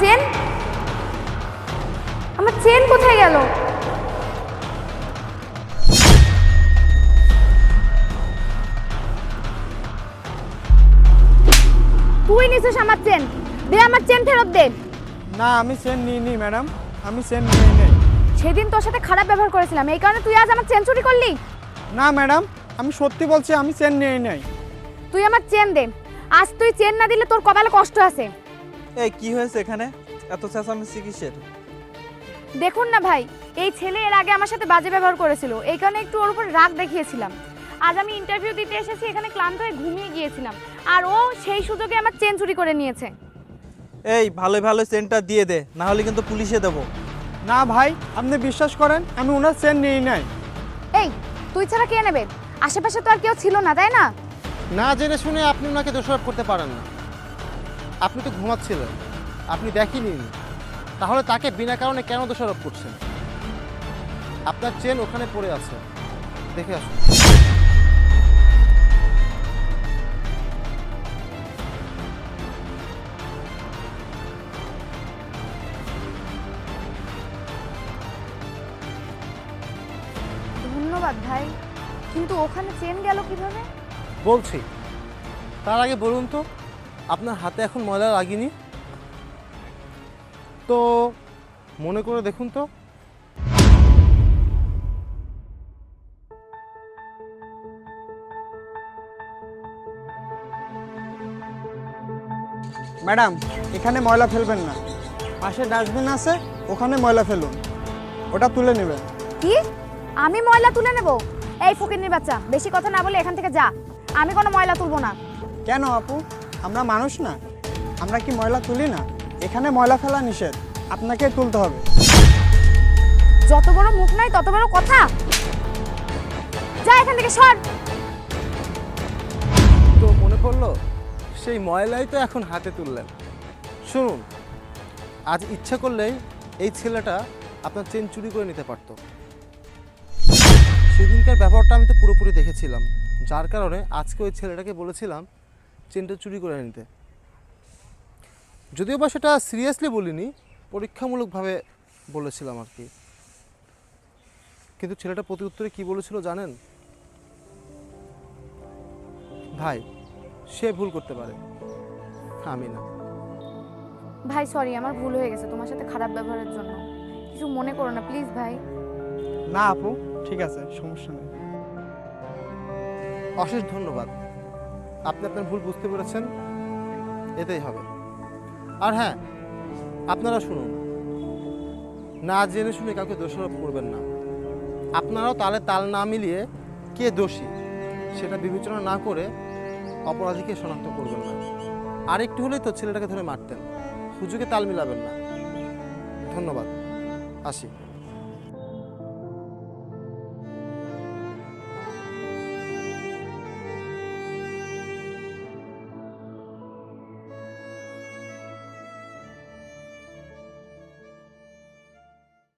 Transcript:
Chain? আমার chain কোথায় গেল? তুই নিছিস আমার চেন। দে আমার চেন ফেরত দে। না আমি চেন নিইনি ম্যাডাম। আমি চেন নিই নেই। সেদিন তোর সাথে খারাপ ব্যবহার করেছিলাম। এই কারণে তুই আজ আমার চেন চুরি করলি? না ম্যাডাম আমি সত্যি বলছি আমি চেন নিই নাই। তুই আমার চেন দে। আজ তুই চেন না দিলে তোর কপালে কষ্ট আছে। এই কি হয়েছে এখানে? এত চেঁচামেচি কিসের? দেখুন না ভাই এই ছেলে এর আগে আমার সাথে বাজে ব্যবহার করেছিল। এই কারণে একটু ওর উপর রাগ দেখিয়েছিলাম। আজ আমি ইন্টারভিউ দিতে এসেছি এখানে ক্লান্ত হয়ে ঘুমিয়ে গিয়েছিলাম। আর ও সেই সুযোগে আমার চেন চুরি করে নিয়েছে। এই ভালো ভালো চেনটা দিয়ে দে না হলে কিন্তু পুলিশে দেবো। না ভাই আপনি বিশ্বাস করেন আমি ওনার চেন নিই নাই। এই তুই ছাড়া কে নেবে? আশেপাশে তো আর কেউ ছিল না তাই না? না জেনে শুনে আপনি ওনাকে দোষারোপ করতে পারেন না। আপনি তো ঘুমাচ্ছিলেন। আপনি দেখেনি তাহলে তাকে বিনা কারণে কেন দোষারোপ করছেন? আপনার চেন ওখানে পড়ে আছে। দেখে আসুন। ধন্যবাদ ভাই। কিন্তু ওখানে চেন গেল কীভাবে? বলছি। তার আগে বলুন তো আপনার হাতে এখন ময়লা লাগেনি? তো মনে করে দেখুন তো। ম্যাডাম এখানে ময়লা ফেলবেন না। পাশে ডাস্টবিন আছে ওখানে ময়লা ফেলুন। ওটা তুলে নেবেন। কি? আমি ময়লা তুলে নেব? এই ফকিরনির বাচ্চা বেশি কথা না বলে এখান থেকে যা। আমি কোনো ময়লা তুলবো না। কেন আপু? আমরা মানুষ না আমরা কি ময়লা তুলি না? এখানে ময়লা ফেলা নিষেধ আপনাকে তুলতে হবে। যত বড় মুখ নাই তত বড় কথা। যা এখান থেকে সর। তো মনে পড়ল সেই ময়লাই তো এখন হাতে তুললেন। শুনুন আজ ইচ্ছা করলেই এই ছেলেটা আপনার চেন চুরি করে নিতে পারত। সেদিনকার ব্যাপারটা আমি তো পুরোপুরি দেখেছিলাম যার কারণে আজকে ওই ছেলেটাকে বলেছিলাম চেনটা চুরি করে নিতে। যদিও বা সেটা সিরিয়াসলি বলিনি পরীক্ষামূলকভাবে বলেছিলাম আর কি। কিন্তু ছেলেটা প্রতি উত্তরে কী বলেছিল জানেন? ভাই সে ভুল করতে পারে। আমি না। ভাই সরি আমার ভুল হয়ে গেছে। তোমার সাথে খারাপ ব্যবহারের জন্য। কিছু মনে করো না প্লিজ ভাই। না আপু ঠিক আছে সমস্যা নেই। অশেষ ধন্যবাদ। আপনি আপনার ভুল বুঝতে পেরেছেন এতেই হবে। আর হ্যাঁ আপনারা শুনুন, না জেনে শুনে কাউকে দোষারোপ করবেন না। আপনারাও তালে তাল না মিলিয়ে কে দোষী, সেটা বিবেচনা না করে অপরাধীকে শনাক্ত করবেন না। আর একটু হলেই তো ছেলেটাকে ধরে মারতেন সুযোগে তাল মিলাবেন না। ধন্যবাদ। আসি।